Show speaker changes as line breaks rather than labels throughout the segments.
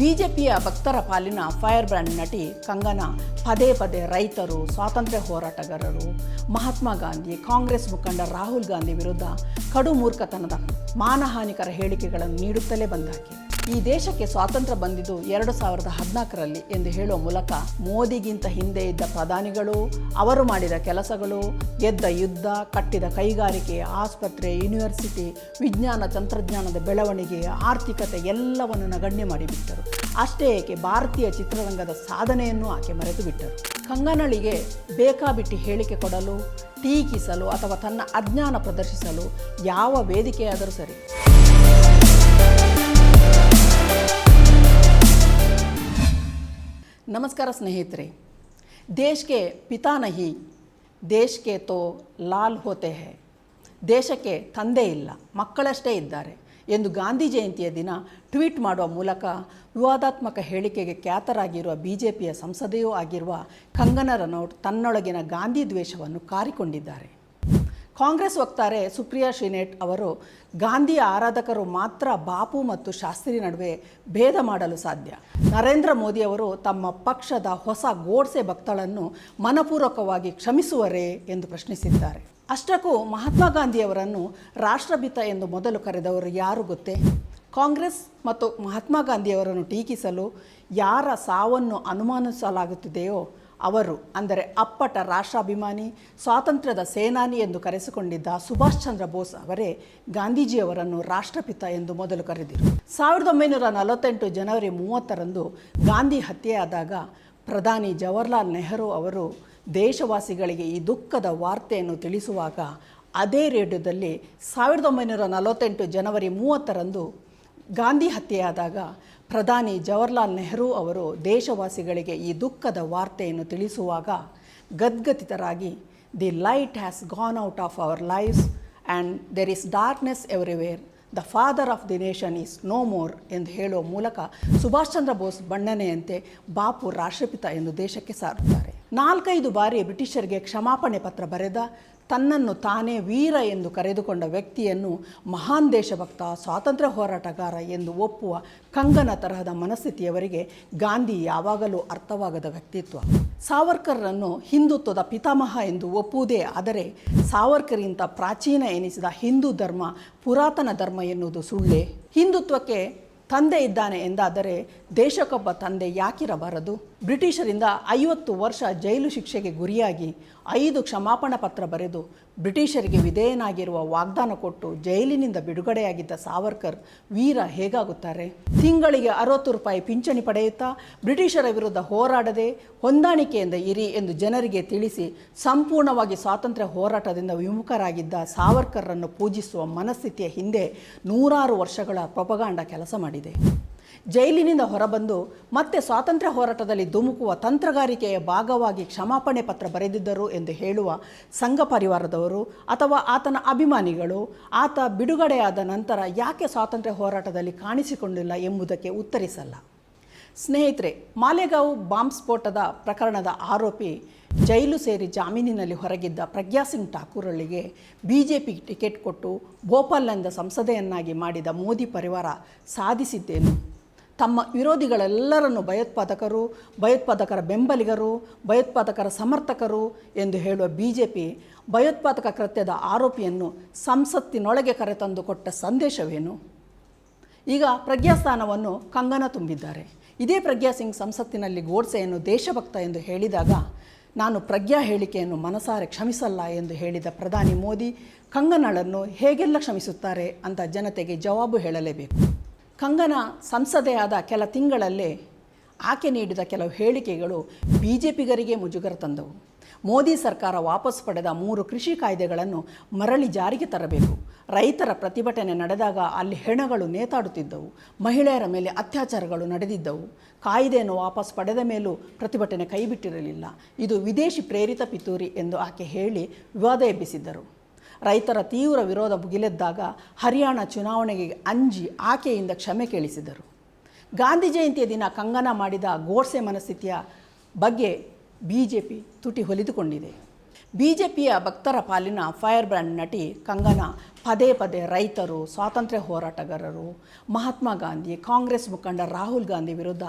ಬಿಜೆಪಿಯ ಭಕ್ತರ ಪಾಲಿನ ಫೈರ್ ಬ್ರ್ಯಾಂಡ್ ನಟಿ ಕಂಗನಾ ಪದೇ ಪದೇ ರೈತರು ಸ್ವಾತಂತ್ರ್ಯ ಹೋರಾಟಗಾರರು. ಮಹಾತ್ಮ ಗಾಂಧಿ, ಕಾಂಗ್ರೆಸ್ ಮುಖಂಡ ರಾಹುಲ್ ಗಾಂಧಿ ವಿರುದ್ಧ ಕಡು ಮೂರ್ಖತನದ ಮಾನಹಾನಿಕರ ಹೇಳಿಕೆಗಳನ್ನು ನೀಡುತ್ತಲೇ ಬಂದಾಕೆ. ಈ ದೇಶಕ್ಕೆ ಸ್ವಾತಂತ್ರ್ಯ ಬಂದಿದ್ದು ಎರಡು ಸಾವಿರದ ಹದಿನಾಲ್ಕರಲ್ಲಿ ಎಂದು ಹೇಳುವ ಮೂಲಕ ಮೋದಿಗಿಂತ ಹಿಂದೆ ಇದ್ದ ಪ್ರಧಾನಿಗಳು, ಅವರು ಮಾಡಿದ ಕೆಲಸಗಳು, ಗೆದ್ದ ಯುದ್ಧ, ಕಟ್ಟಿದ ಕೈಗಾರಿಕೆ, ಆಸ್ಪತ್ರೆ, ಯೂನಿವರ್ಸಿಟಿ, ವಿಜ್ಞಾನ, ತಂತ್ರಜ್ಞಾನದ ಬೆಳವಣಿಗೆ, ಆರ್ಥಿಕತೆ ಎಲ್ಲವನ್ನು ನಗಣ್ಯ ಮಾಡಿಬಿಟ್ಟರು ಅಷ್ಟೇ ಏಕೆ ಭಾರತೀಯ ಚಿತ್ರರಂಗದ ಸಾಧನೆಯನ್ನು ಆಕೆ ಮರೆತು ಬಿಟ್ಟರು. ಕಂಗನಳಿಗೆ ಬೇಕಾಬಿಟ್ಟಿ ಹೇಳಿಕೆ ಕೊಡಲು, ಟೀಕಿಸಲು ಅಥವಾ ತನ್ನ ಅಜ್ಞಾನ ಪ್ರದರ್ಶಿಸಲು ಯಾವ ವೇದಿಕೆಯಾದರೂ ಸರಿ. ನಮಸ್ಕಾರ ಸ್ನೇಹಿತರೆ. ದೇಶಕ್ಕೆ ಪಿತಾ ನಹಿ ದೇಶಕ್ಕೆ ತೋ ಲಾಲ್ ಹೋತೆ ಹೇ. ದೇಶಕ್ಕೆ ತಂದೆ ಇಲ್ಲ, ಮಕ್ಕಳಷ್ಟೇ ಇದ್ದಾರೆ ಎಂದು ಗಾಂಧಿ ಜಯಂತಿಯ ದಿನ ಟ್ವೀಟ್ ಮಾಡುವ ಮೂಲಕ ವಿವಾದಾತ್ಮಕ ಹೇಳಿಕೆಗೆ ಖ್ಯಾತರಾಗಿರುವ ಬಿ ಜೆ ಪಿಯ ಸಂಸದೆಯೂ ಆಗಿರುವ ಕಂಗನ ರನೌಟ್ ತನ್ನೊಳಗಿನ ಗಾಂಧಿ ದ್ವೇಷವನ್ನು ಕಾರಿಕೊಂಡಿದ್ದಾರೆ. ಕಾಂಗ್ರೆಸ್ ವಕ್ತಾರೆ ಸುಪ್ರಿಯಾ ಶ್ರೀನೇಟ್ ಅವರು ಗಾಂಧಿಯ ಆರಾಧಕರು ಮಾತ್ರ ಬಾಪು ಮತ್ತು ಶಾಸ್ತ್ರಿ ನಡುವೆ ಭೇದ ಮಾಡಲು ಸಾಧ್ಯ. ನರೇಂದ್ರ ಮೋದಿಯವರು ತಮ್ಮ ಪಕ್ಷದ ಹೊಸ ಗೋಡ್ಸೆ ಭಕ್ತಳನ್ನು ಮನಪೂರ್ವಕವಾಗಿ ಕ್ಷಮಿಸುವರೇ ಎಂದು ಪ್ರಶ್ನಿಸಿದ್ದಾರೆ. ಅಷ್ಟಕ್ಕೂ ಮಹಾತ್ಮ ಗಾಂಧಿಯವರನ್ನು ರಾಷ್ಟ್ರಭಿತ ಎಂದು ಮೊದಲು ಕರೆದವರು ಯಾರು ಗೊತ್ತೇ? ಕಾಂಗ್ರೆಸ್ ಮತ್ತು ಮಹಾತ್ಮ ಗಾಂಧಿಯವರನ್ನು ಟೀಕಿಸಲು ಯಾರ ಸಾವನ್ನು ಅನುಮಾನಿಸಲಾಗುತ್ತಿದೆಯೋ ಅವರು, ಅಂದರೆ ಅಪ್ಪಟ ರಾಷ್ಟ್ರಾಭಿಮಾನಿ, ಸ್ವಾತಂತ್ರ್ಯದ ಸೇನಾನಿ ಎಂದು ಕರೆಸಿಕೊಂಡಿದ್ದ ಸುಭಾಷ್ ಚಂದ್ರ ಬೋಸ್ ಅವರೇ ಗಾಂಧೀಜಿಯವರನ್ನು ರಾಷ್ಟ್ರಪಿತ ಎಂದು ಮೊದಲು ಕರೆದಿರು. ಸಾವಿರದ ಒಂಬೈನೂರ ನಲವತ್ತೆಂಟು ಜನವರಿ ಮೂವತ್ತರಂದು ಗಾಂಧಿ ಹತ್ಯೆಯಾದಾಗ ಪ್ರಧಾನಿ ಜವಾಹರ್ಲಾಲ್ ನೆಹರು ಅವರು ದೇಶವಾಸಿಗಳಿಗೆ ಈ ದುಃಖದ ವಾರ್ತೆಯನ್ನು ತಿಳಿಸುವಾಗ ಅದೇ ರೇಡಿಯೋದಲ್ಲಿ ಸಾವಿರದ ಒಂಬೈನೂರ ನಲವತ್ತೆಂಟು ಜನವರಿ ಮೂವತ್ತರಂದು ಗಾಂಧಿ ಹತ್ಯೆಯಾದಾಗ ಪ್ರಧಾನಿ ಜವಾಹರ್ಲಾಲ್ ನೆಹರು ಅವರು ದೇಶವಾಸಿಗಳಿಗೆ ಈ ದುಃಖದ ವಾರ್ತೆಯನ್ನು ತಿಳಿಸುವಾಗ ಗದ್ಗತಿತರಾಗಿ, the light has gone out of our lives and there is darkness everywhere. The father of the nation is no more ಎಂದು ಹೇಳುವ ಮೂಲಕ ಸುಭಾಷ್ ಚಂದ್ರ ಬೋಸ್ ಬಣ್ಣನೆಯಂತೆ ಬಾಪು ರಾಷ್ಟ್ರಪಿತ ಎಂದು ದೇಶಕ್ಕೆ ಸಾರುತ್ತಾರೆ. ನಾಲ್ಕೈದು ಬಾರಿ ಬ್ರಿಟಿಷರಿಗೆ ಕ್ಷಮಾಪಣೆ ಪತ್ರ ಬರೆದ ತನ್ನನ್ನು ತಾನೇ ವೀರ ಎಂದು ಕರೆದುಕೊಂಡ ವ್ಯಕ್ತಿಯನ್ನು ಮಹಾನ್ ದೇಶಭಕ್ತ, ಸ್ವಾತಂತ್ರ್ಯ ಹೋರಾಟಗಾರ ಎಂದು ಒಪ್ಪುವ ಕಂಗನ ತರಹದ ಮನಸ್ಥಿತಿಯವರಿಗೆ ಗಾಂಧಿ ಯಾವಾಗಲೂ ಅರ್ಥವಾಗದ ವ್ಯಕ್ತಿತ್ವ. ಸಾವರ್ಕರ್ರನ್ನು ಹಿಂದುತ್ವದ ಪಿತಾಮಹ ಎಂದು ಒಪ್ಪುವುದೇ ಆದರೆ ಸಾವರ್ಕರ್ಗಿಂತ ಪ್ರಾಚೀನ ಎನಿಸಿದ ಹಿಂದೂ ಧರ್ಮ ಪುರಾತನ ಧರ್ಮ ಎನ್ನುವುದು ಸುಳ್ಳೇ? ಹಿಂದುತ್ವಕ್ಕೆ ತಂದೆ ಇದ್ದಾನೆ ಎಂದಾದರೆ ದೇಶಕ್ಕೊಬ್ಬ ತಂದೆ ಯಾಕಿರಬಾರದು? ಬ್ರಿಟಿಷರಿಂದ ಐವತ್ತು ವರ್ಷ ಜೈಲು ಶಿಕ್ಷೆಗೆ ಗುರಿಯಾಗಿ ಐದು ಕ್ಷಮಾಪಣಾ ಪತ್ರ ಬರೆದು ಬ್ರಿಟಿಷರಿಗೆ ವಿಧೇಯನಾಗಿರುವ ವಾಗ್ದಾನ ಕೊಟ್ಟು ಜೈಲಿನಿಂದ ಬಿಡುಗಡೆಯಾಗಿದ್ದ ಸಾವರ್ಕರ್ ವೀರ ಹೇಗಾಗುತ್ತಾರೆ? ತಿಂಗಳಿಗೆ ಅರವತ್ತು ರೂಪಾಯಿ ಪಿಂಚಣಿ ಪಡೆಯುತ್ತಾ ಬ್ರಿಟಿಷರ ವಿರುದ್ಧ ಹೋರಾಡದೆ ಹೊಂದಾಣಿಕೆಯಿಂದ ಇರಿ ಎಂದು ಜನರಿಗೆ ತಿಳಿಸಿ ಸಂಪೂರ್ಣವಾಗಿ ಸ್ವಾತಂತ್ರ್ಯ ಹೋರಾಟದಿಂದ ವಿಮುಖರಾಗಿದ್ದ ಸಾವರ್ಕರ್ರನ್ನು ಪೂಜಿಸುವ ಮನಸ್ಥಿತಿಯ ಹಿಂದೆ ನೂರಾರು ವರ್ಷಗಳ ಪ್ರೊಪಗಾಂಡ ಕೆಲಸ ಮಾಡಿದೆ. ಜೈಲಿನಿಂದ ಹೊರಬಂದು ಮತ್ತೆ ಸ್ವಾತಂತ್ರ್ಯ ಹೋರಾಟದಲ್ಲಿ ಧುಮುಕುವ ತಂತ್ರಗಾರಿಕೆಯ ಭಾಗವಾಗಿ ಕ್ಷಮಾಪಣೆ ಪತ್ರ ಬರೆದಿದ್ದರು ಎಂದು ಹೇಳುವ ಸಂಘ ಪರಿವಾರದವರು ಅಥವಾ ಆತನ ಅಭಿಮಾನಿಗಳು, ಆತ ಬಿಡುಗಡೆಯಾದ ನಂತರ ಯಾಕೆ ಸ್ವಾತಂತ್ರ್ಯ ಹೋರಾಟದಲ್ಲಿ ಕಾಣಿಸಿಕೊಂಡಿಲ್ಲ ಎಂಬುದಕ್ಕೆ ಉತ್ತರಿಸಲ್ಲ. ಸ್ನೇಹಿತರೆ, ಮಾಲೆಗಾಂವ್ ಬಾಂಬ್ ಸ್ಫೋಟದ ಪ್ರಕರಣದ ಆರೋಪಿ ಜೈಲು ಸೇರಿ ಜಾಮೀನಿನಲ್ಲಿ ಹೊರಗಿದ್ದ ಪ್ರಜ್ಞಾ ಸಿಂಗ್ ಠಾಕೂರಳಿಗೆ ಬಿ ಜೆ ಪಿ ಟಿಕೆಟ್ ಕೊಟ್ಟು ಭೋಪಾಲ್ನಿಂದ ಸಂಸದೆಯನ್ನಾಗಿ ಮಾಡಿದ ಮೋದಿ ಪರಿವಾರ ಸಾಧಿಸಿದ್ದೇನು? ತಮ್ಮ ವಿರೋಧಿಗಳೆಲ್ಲರನ್ನು ಭಯೋತ್ಪಾದಕರು, ಭಯೋತ್ಪಾದಕರ ಬೆಂಬಲಿಗರು, ಭಯೋತ್ಪಾದಕರ ಸಮರ್ಥಕರು ಎಂದು ಹೇಳುವ ಬಿ ಜೆ ಪಿ ಭಯೋತ್ಪಾದಕ ಕೃತ್ಯದ ಆರೋಪಿಯನ್ನು ಸಂಸತ್ತಿನೊಳಗೆ ಕರೆತಂದು ಕೊಟ್ಟ ಸಂದೇಶವೇನು? ಈಗ ಪ್ರಜ್ಞಾಸ್ಥಾನವನ್ನು ಕಂಗನ ತುಂಬಿದ್ದಾರೆ. ಇದೇ ಪ್ರಜ್ಞಾ ಸಿಂಗ್ ಸಂಸತ್ತಿನಲ್ಲಿ ಗೋಡ್ಸೆಯನ್ನು ದೇಶಭಕ್ತ ಎಂದು ಹೇಳಿದಾಗ, ನಾನು ಪ್ರಜ್ಞಾ ಹೇಳಿಕೆಯನ್ನು ಮನಸಾರೆ ಕ್ಷಮಿಸಲ್ಲ ಎಂದು ಹೇಳಿದ ಪ್ರಧಾನಿ ಮೋದಿ, ಕಂಗನಳನ್ನು ಹೇಗೆಲ್ಲ ಕ್ಷಮಿಸುತ್ತಾರೆ ಅಂತ ಜನತೆಗೆ ಜವಾಬು ಹೇಳಲೇಬೇಕು. ಕಂಗನ ಸಂಸದೆಯಾದ ಕೆಲ ತಿಂಗಳಲ್ಲೇ ಆಕೆ ನೀಡಿದ ಕೆಲವು ಹೇಳಿಕೆಗಳು ಬಿ ಜೆ ಪಿಗರಿಗೆ ಮುಜುಗರ ತಂದವು. ಮೋದಿ ಸರ್ಕಾರ ವಾಪಸ್ ಪಡೆದ ಮೂರು ಕೃಷಿ ಕಾಯ್ದೆಗಳನ್ನು ಮರಳಿ ಜಾರಿಗೆ ತರಬೇಕು. ರೈತರ ಪ್ರತಿಭಟನೆ ನಡೆದಾಗ ಅಲ್ಲಿ ಹೆಣಗಳು ನೇತಾಡುತ್ತಿದ್ದವು. ಮಹಿಳೆಯರ ಮೇಲೆ ಅತ್ಯಾಚಾರಗಳು ನಡೆದಿದ್ದವು. ಕಾಯ್ದೆಯನ್ನು ವಾಪಸ್ ಪಡೆದ ಮೇಲೂ ಪ್ರತಿಭಟನೆ ಕೈಬಿಟ್ಟಿರಲಿಲ್ಲ. ಇದು ವಿದೇಶಿ ಪ್ರೇರಿತ ಪಿತೂರಿ ಎಂದು ಆಕೆ ಹೇಳಿ ವಿವಾದ ಎಬ್ಬಿಸಿದ್ದರು. ರೈತರ ತೀವ್ರ ವಿರೋಧ ಭುಗಿಲೆದ್ದಾಗ ಹರಿಯಾಣ ಚುನಾವಣೆಗೆ ಅಂಜಿ ಆಕೆಯಿಂದ ಕ್ಷಮೆ ಕೇಳಿಸಿದರು. ಗಾಂಧಿ ಜಯಂತಿಯ ದಿನ ಕಂಗನ ಮಾಡಿದ ಗೋಡ್ಸೆ ಮನಸ್ಥಿತಿಯ ಬಗ್ಗೆ ಬಿ ಜೆ ಪಿ ತುಟಿ ಹೊಲಿದುಕೊಂಡಿದೆ. ಬಿಜೆಪಿಯ ಭಕ್ತರ ಪಾಲಿನ ಫೈರ್ ಬ್ರ್ಯಾಂಡ್ ನಟಿ ಕಂಗನ ಪದೇ ಪದೇ ರೈತರು ಸ್ವಾತಂತ್ರ್ಯ ಹೋರಾಟಗಾರರು ಮಹಾತ್ಮ ಗಾಂಧಿ, ಕಾಂಗ್ರೆಸ್ ಮುಖಂಡ ರಾಹುಲ್ ಗಾಂಧಿ ವಿರುದ್ಧ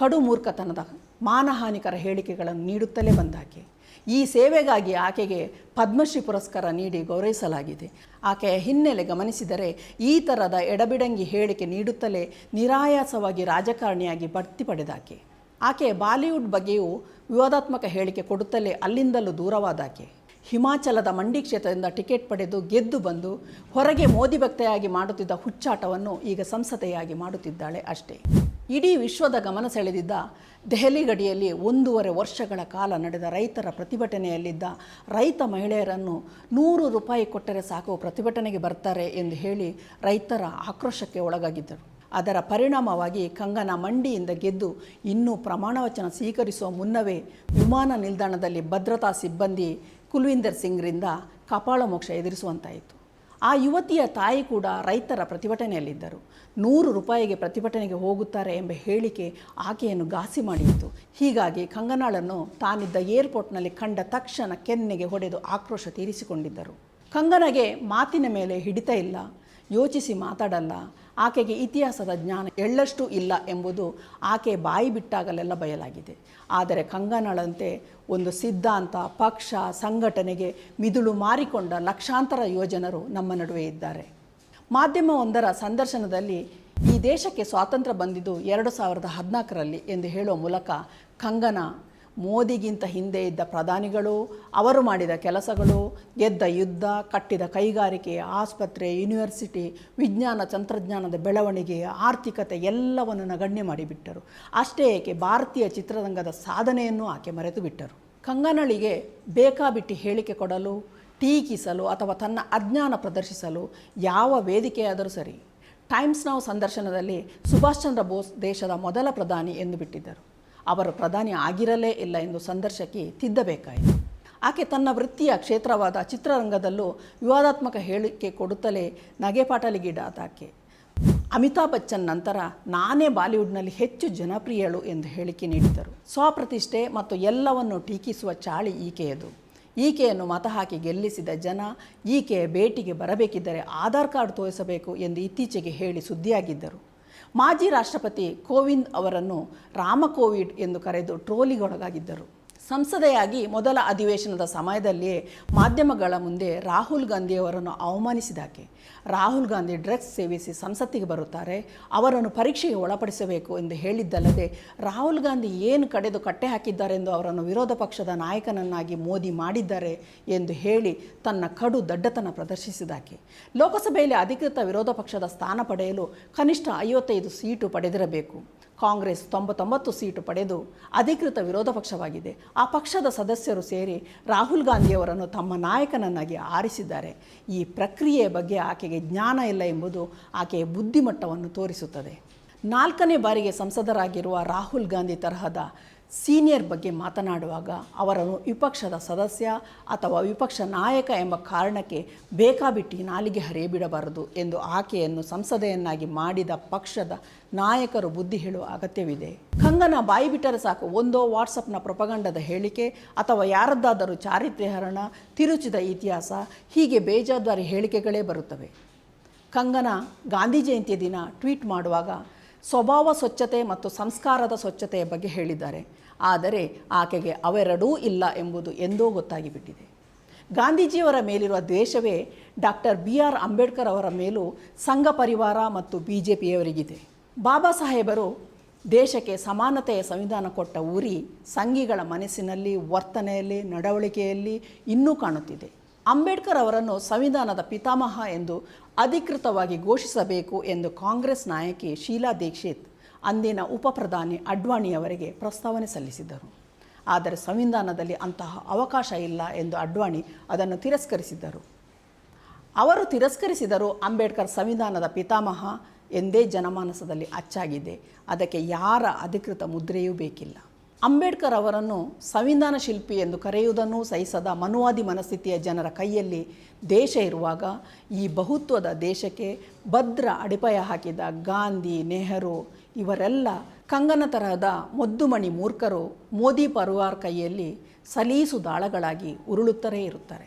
ಕಡು ಮೂರ್ಖತನದ ಮಾನಹಾನಿಕರ ಹೇಳಿಕೆಗಳನ್ನು ನೀಡುತ್ತಲೇ ಬಂದಾಕೆ ಈ ಸೇವೆಗಾಗಿ ಆಕೆಗೆ ಪದ್ಮಶ್ರೀ ಪುರಸ್ಕಾರ ನೀಡಿ ಗೌರವಿಸಲಾಗಿದೆ. ಆಕೆಯ ಹಿನ್ನೆಲೆ ಗಮನಿಸಿದರೆ ಈ ಥರದ ಎಡಬಿಡಂಗಿ ಹೇಳಿಕೆ ನೀಡುತ್ತಲೇ ನಿರಾಯಾಸವಾಗಿ ರಾಜಕಾರಣಿಯಾಗಿ ಬಡ್ತಿ ಪಡೆದಾಕೆ ಆಕೆ. ಬಾಲಿವುಡ್ ಬಗ್ಗೆಯೂ ವಿವಾದಾತ್ಮಕ ಹೇಳಿಕೆ ಕೊಡುತ್ತಲೇ ಅಲ್ಲಿಂದಲೂ ದೂರವಾದಾಕೆ ಹಿಮಾಚಲದ ಮಂಡಿ ಕ್ಷೇತ್ರದಿಂದ ಟಿಕೆಟ್ ಪಡೆದು ಗೆದ್ದು ಬಂದು ಹೊರಗೆ ಮೋದಿ ಭಕ್ತೆಯಾಗಿ ಮಾಡುತ್ತಿದ್ದ ಹುಚ್ಚಾಟವನ್ನು ಈಗ ಸಂಸದೆಯಾಗಿ ಮಾಡುತ್ತಿದ್ದಾಳೆ ಅಷ್ಟೇ. ಇಡೀ ವಿಶ್ವದ ಗಮನ ಸೆಳೆದಿದ್ದ ದೆಹಲಿ ಗಡಿಯಲ್ಲಿ ಒಂದೂವರೆ ವರ್ಷಗಳ ಕಾಲ ನಡೆದ ರೈತರ ಪ್ರತಿಭಟನೆಯಲ್ಲಿದ್ದ ರೈತ ಮಹಿಳೆಯರನ್ನು ನೂರು ರೂಪಾಯಿ ಕೊಟ್ಟರೆ ಸಾಕು ಪ್ರತಿಭಟನೆಗೆ ಬರ್ತಾರೆ ಎಂದು ಹೇಳಿ ರೈತರ ಆಕ್ರೋಶಕ್ಕೆ ಒಳಗಾಗಿದ್ದರು. ಅದರ ಪರಿಣಾಮವಾಗಿ ಕಂಗನ ಮಂಡಿಯಿಂದ ಗೆದ್ದು ಇನ್ನೂ ಪ್ರಮಾಣವಚನ ಸ್ವೀಕರಿಸುವ ಮುನ್ನವೇ ವಿಮಾನ ನಿಲ್ದಾಣದಲ್ಲಿ ಭದ್ರತಾ ಸಿಬ್ಬಂದಿ ಕುಲ್ವಿಂದರ್ ಸಿಂಗ್ರಿಂದ ಕಪಾಳ ಮೋಕ್ಷ ಎದುರಿಸುವಂತಾಯಿತು. ಆ ಯುವತಿಯ ತಾಯಿ ಕೂಡ ರೈತರ ಪ್ರತಿಭಟನೆಯಲ್ಲಿದ್ದರು. ನೂರು ರೂಪಾಯಿಗೆ ಪ್ರತಿಭಟನೆಗೆ ಹೋಗುತ್ತಾರೆ ಎಂಬ ಹೇಳಿಕೆ ಆಕೆಯನ್ನು ಘಾಸಿ ಮಾಡಿತ್ತು. ಹೀಗಾಗಿ ಕಂಗನಾಳನ್ನು ತಾನಿದ್ದ ಏರ್ಪೋರ್ಟ್ನಲ್ಲಿ ಕಂಡ ತಕ್ಷಣ ಕೆನ್ನೆಗೆ ಹೊಡೆದು ಆಕ್ರೋಶ ತೀರಿಸಿಕೊಂಡಿದ್ದರು. ಕಂಗನಗೆ ಮಾತಿನ ಮೇಲೆ ಹಿಡಿತ ಇಲ್ಲ. ಯೋಚಿಸಿ ಮಾತಾಡಲ್ಲ. ಆಕೆಗೆ ಇತಿಹಾಸದ ಜ್ಞಾನ ಎಳ್ಳಷ್ಟು ಇಲ್ಲ ಎಂಬುದು ಆಕೆ ಬಾಯಿ ಬಿಟ್ಟಾಗಲೆಲ್ಲ ಬಯಲಾಗಿದೆ. ಆದರೆ ಕಂಗನಳಂತೆ ಒಂದು ಸಿದ್ಧಾಂತ, ಪಕ್ಷ, ಸಂಘಟನೆಗೆ ಮಿದುಳು ಮಾರಿಕೊಂಡ ಲಕ್ಷಾಂತರ ಯುವಜನರು ನಮ್ಮ ನಡುವೆ ಇದ್ದಾರೆ. ಮಾಧ್ಯಮವೊಂದರ ಸಂದರ್ಶನದಲ್ಲಿ ಈ ದೇಶಕ್ಕೆ ಸ್ವಾತಂತ್ರ್ಯ ಬಂದಿದ್ದು ಎರಡು ಸಾವಿರದ ಹದಿನಾಲ್ಕರಲ್ಲಿ ಎಂದು ಹೇಳುವ ಮೂಲಕ ಕಂಗನ ಮೋದಿಗಿಂತ ಹಿಂದೆ ಇದ್ದ ಪ್ರಧಾನಿಗಳು, ಅವರು ಮಾಡಿದ ಕೆಲಸಗಳು, ಗೆದ್ದ ಯುದ್ಧ, ಕಟ್ಟಿದ ಕೈಗಾರಿಕೆ, ಆಸ್ಪತ್ರೆ, ಯೂನಿವರ್ಸಿಟಿ, ವಿಜ್ಞಾನ, ತಂತ್ರಜ್ಞಾನದ ಬೆಳವಣಿಗೆ, ಆರ್ಥಿಕತೆ ಎಲ್ಲವನ್ನು ನಗಣ್ಯ ಮಾಡಿಬಿಟ್ಟರು. ಅಷ್ಟೇ ಏಕೆ ಭಾರತೀಯ ಚಿತ್ರರಂಗದ ಸಾಧನೆಯನ್ನು ಆಕೆ ಮರೆತು ಬಿಟ್ಟರು. ಕಂಗನಳಿಗೆ ಬೇಕಾಬಿಟ್ಟಿ ಹೇಳಿಕೆ ಕೊಡಲು, ಟೀಕಿಸಲು ಅಥವಾ ತನ್ನ ಅಜ್ಞಾನ ಪ್ರದರ್ಶಿಸಲು ಯಾವ ವೇದಿಕೆಯಾದರೂ ಸರಿ, ಟೈಮ್ಸ್ ನಾವು ಸಂದರ್ಶನದಲ್ಲಿ ಸುಭಾಷ್ ಚಂದ್ರ ಬೋಸ್ ದೇಶದ ಮೊದಲ ಪ್ರಧಾನಿ ಎಂದು ಬಿಟ್ಟಿದ್ದರು. ಅವರು ಪ್ರಧಾನಿ ಆಗಿರಲೇ ಇಲ್ಲ ಎಂದು ಸಂದರ್ಶಕಿ ತಿದ್ದಬೇಕಾಯಿತು. ಆಕೆ ತನ್ನ ವೃತ್ತಿಯ ಕ್ಷೇತ್ರವಾದ ಚಿತ್ರರಂಗದಲ್ಲೂ ವಿವಾದಾತ್ಮಕ ಹೇಳಿಕೆ ಕೊಡುತ್ತಲೇ ನಗೆಪಾಟಲಿಗೀಡಾದಾಕೆ ಅಮಿತಾಬ್ ಬಚ್ಚನ್ ನಂತರ ನಾನೇ ಬಾಲಿವುಡ್ನಲ್ಲಿ ಹೆಚ್ಚು ಜನಪ್ರಿಯಳು ಎಂದು ಹೇಳಿಕೆ ನೀಡಿದರು ಸ್ವಪ್ರತಿಷ್ಠೆ ಮತ್ತು ಎಲ್ಲವನ್ನು ಟೀಕಿಸುವ ಚಾಳಿ ಈಕೆಯದು. ಈಕೆಯನ್ನು ಮತ ಹಾಕಿ ಗೆಲ್ಲಿಸಿದ ಜನ ಈಕೆಯ ಭೇಟಿಗೆ ಬರಬೇಕಿದ್ದರೆ ಆಧಾರ್ ಕಾರ್ಡ್ ತೋರಿಸಬೇಕು ಎಂದು ಇತ್ತೀಚೆಗೆ ಹೇಳಿ ಸುದ್ದಿಯಾಗಿದ್ದರು. ಮಾಜಿ ರಾಷ್ಟ್ರಪತಿ ಕೋವಿಂದ್ ಅವರನ್ನು ರಾಮ ಕೋವಿಡ್ ಎಂದು ಕರೆದು ಟ್ರೋಲಿಗೊಳಗಾಗಿದ್ದರು ಸಂಸದೆಯಾಗಿ ಮೊದಲ ಅಧಿವೇಶನದ ಸಮಯದಲ್ಲಿಯೇ ಮಾಧ್ಯಮಗಳ ಮುಂದೆ ರಾಹುಲ್ ಗಾಂಧಿಯವರನ್ನು ಅವಮಾನಿಸಿದಾಕೆ. ರಾಹುಲ್ ಗಾಂಧಿ ಡ್ರಗ್ಸ್ ಸೇವಿಸಿ ಸಂಸತ್ತಿಗೆ ಬರುತ್ತಾರೆ. ಅವರನ್ನು ಪರೀಕ್ಷೆಗೆ ಒಳಪಡಿಸಬೇಕು ಎಂದು ಹೇಳಿದ್ದಲ್ಲದೆ ರಾಹುಲ್ ಗಾಂಧಿ ಏನು ಕಡೆದು ಕಟ್ಟೆ ಹಾಕಿದ್ದಾರೆಂದು ಅವರನ್ನು ವಿರೋಧ ಪಕ್ಷದ ನಾಯಕನನ್ನಾಗಿ ಮೋದಿ ಮಾಡಿದ್ದಾರೆ ಎಂದು ಹೇಳಿ ತನ್ನ ಕಡು ದಡ್ಡತನ ಪ್ರದರ್ಶಿಸಿದಾಕೆ. ಲೋಕಸಭೆಯಲ್ಲಿ ಅಧಿಕೃತ ವಿರೋಧ ಪಕ್ಷದ ಸ್ಥಾನ ಪಡೆಯಲು ಕನಿಷ್ಠ ಐವತ್ತೈದು ಸೀಟು ಪಡೆದಿರಬೇಕು. ಕಾಂಗ್ರೆಸ್ ತೊಂಬತ್ತೊಂಬತ್ತು ಸೀಟು ಪಡೆದು ಅಧಿಕೃತ ವಿರೋಧ ಪಕ್ಷವಾಗಿದೆ. ಆ ಪಕ್ಷದ ಸದಸ್ಯರು ಸೇರಿ ರಾಹುಲ್ ಗಾಂಧಿಯವರನ್ನು ತಮ್ಮ ನಾಯಕನನ್ನಾಗಿ ಆರಿಸಿದ್ದಾರೆ. ಈ ಪ್ರಕ್ರಿಯೆಯ ಬಗ್ಗೆ ಆಕೆಗೆ ಜ್ಞಾನ ಇಲ್ಲ ಎಂಬುದು ಆಕೆಯ ಬುದ್ಧಿಮಟ್ಟವನ್ನು ತೋರಿಸುತ್ತದೆ. ನಾಲ್ಕನೇ ಬಾರಿಗೆ ಸಂಸದರಾಗಿರುವ ರಾಹುಲ್ ಗಾಂಧಿ ತರಹದ ಸೀನಿಯರ್ ಬಗ್ಗೆ ಮಾತನಾಡುವಾಗ ಅವರನ್ನು ವಿಪಕ್ಷದ ಸದಸ್ಯ ಅಥವಾ ವಿಪಕ್ಷ ನಾಯಕ ಎಂಬ ಕಾರಣಕ್ಕೆ ಬೇಕಾಬಿಟ್ಟಿ ನಾಲಿಗೆ ಹರಿಯಬಿಡಬಾರದು ಎಂದು ಆಕೆಯನ್ನು ಸಂಸದೆಯನ್ನಾಗಿ ಮಾಡಿದ ಪಕ್ಷದ ನಾಯಕರು ಬುದ್ಧಿ ಹೇಳುವ ಅಗತ್ಯವಿದೆ. ಕಂಗನ ಬಾಯಿ ಬಿಟ್ಟರೆ ಸಾಕು, ಒಂದೋ ವಾಟ್ಸಪ್ನ ಪ್ರಪಗಂಡದ ಹೇಳಿಕೆ ಅಥವಾ ಯಾರದ್ದಾದರೂ ಚಾರಿತ್ರ್ಯಹರಣ, ತಿರುಚಿದ ಇತಿಹಾಸ, ಹೀಗೆ ಬೇಜವಾಬ್ದಾರಿ ಹೇಳಿಕೆಗಳೇ ಬರುತ್ತವೆ. ಕಂಗನ ಗಾಂಧಿ ಜಯಂತಿಯ ದಿನ ಟ್ವೀಟ್ ಮಾಡುವಾಗ ಸ್ವಭಾವ ಸ್ವಚ್ಛತೆ ಮತ್ತು ಸಂಸ್ಕಾರದ ಸ್ವಚ್ಛತೆಯ ಬಗ್ಗೆ ಹೇಳಿದ್ದಾರೆ. ಆದರೆ ಆಕೆಗೆ ಅವೆರಡೂ ಇಲ್ಲ ಎಂಬುದು ಎಂದೋ ಗೊತ್ತಾಗಿಬಿಟ್ಟಿದೆ. ಗಾಂಧೀಜಿಯವರ ಮೇಲಿರುವ ದ್ವೇಷವೇ ಡಾಕ್ಟರ್ ಬಿ ಆರ್ ಅಂಬೇಡ್ಕರ್ ಅವರ ಮೇಲೂ ಸಂಘ ಪರಿವಾರ ಮತ್ತು ಬಿ ಜೆ ಪಿಯವರಿಗಿದೆ. ಬಾಬಾ ಸಾಹೇಬರು ದೇಶಕ್ಕೆ ಸಮಾನತೆಯ ಸಂವಿಧಾನ ಕೊಟ್ಟ ಉರಿ ಸಂಘಿಗಳ ಮನಸ್ಸಿನಲ್ಲಿ ವರ್ತನೆಯಲ್ಲಿ, ನಡವಳಿಕೆಯಲ್ಲಿ ಇನ್ನೂ ಕಾಣುತ್ತಿದೆ. ಅಂಬೇಡ್ಕರ್ ಅವರನ್ನು ಸಂವಿಧಾನದ ಪಿತಾಮಹ ಎಂದು ಅಧಿಕೃತವಾಗಿ ಘೋಷಿಸಬೇಕು ಎಂದು ಕಾಂಗ್ರೆಸ್ ನಾಯಕಿ ಶೀಲಾ ದೀಕ್ಷಿತ್ ಅಂದಿನ ಉಪ ಪ್ರಧಾನಿ ಅಡ್ವಾಣಿಯವರಿಗೆ ಪ್ರಸ್ತಾವನೆ ಸಲ್ಲಿಸಿದ್ದರು. ಆದರೆ ಸಂವಿಧಾನದಲ್ಲಿ ಅಂತಹ ಅವಕಾಶ ಇಲ್ಲ ಎಂದು ಅಡ್ವಾಣಿ ಅದನ್ನು ತಿರಸ್ಕರಿಸಿದ್ದರು. ಅವರು ತಿರಸ್ಕರಿಸಿದರೂ ಅಂಬೇಡ್ಕರ್ ಸಂವಿಧಾನದ ಪಿತಾಮಹ ಎಂದೇ ಜನಮಾನಸದಲ್ಲಿ ಅಚ್ಚಾಗಿದೆ. ಅದಕ್ಕೆ ಯಾರ ಅಧಿಕೃತ ಮುದ್ರೆಯೂ ಬೇಕಿಲ್ಲ. ಅಂಬೇಡ್ಕರ್ ಅವರನ್ನು ಸಂವಿಧಾನ ಶಿಲ್ಪಿ ಎಂದು ಕರೆಯುವುದನ್ನು ಸಹಿಸದ ಮನುವಾದಿ ಮನಸ್ಥಿತಿಯ ಜನರ ಕೈಯಲ್ಲಿ ದೇಶ ಇರುವಾಗ ಈ ಬಹುತ್ವದ ದೇಶಕ್ಕೆ ಭದ್ರ ಅಡಿಪಾಯ ಹಾಕಿದ ಗಾಂಧಿ, ನೆಹರು ಇವರೆಲ್ಲ ಕಂಗನ ತರಹದ ಮೊದ್ದುಮಣಿ ಮೂರ್ಖರು ಮೋದಿ ಪರ್ವಾರ್ ಕೈಯಲ್ಲಿ ಸಲೀಸು ದಾಳಗಳಾಗಿ ಉರುಳುತ್ತಲೇ ಇರುತ್ತಾರೆ.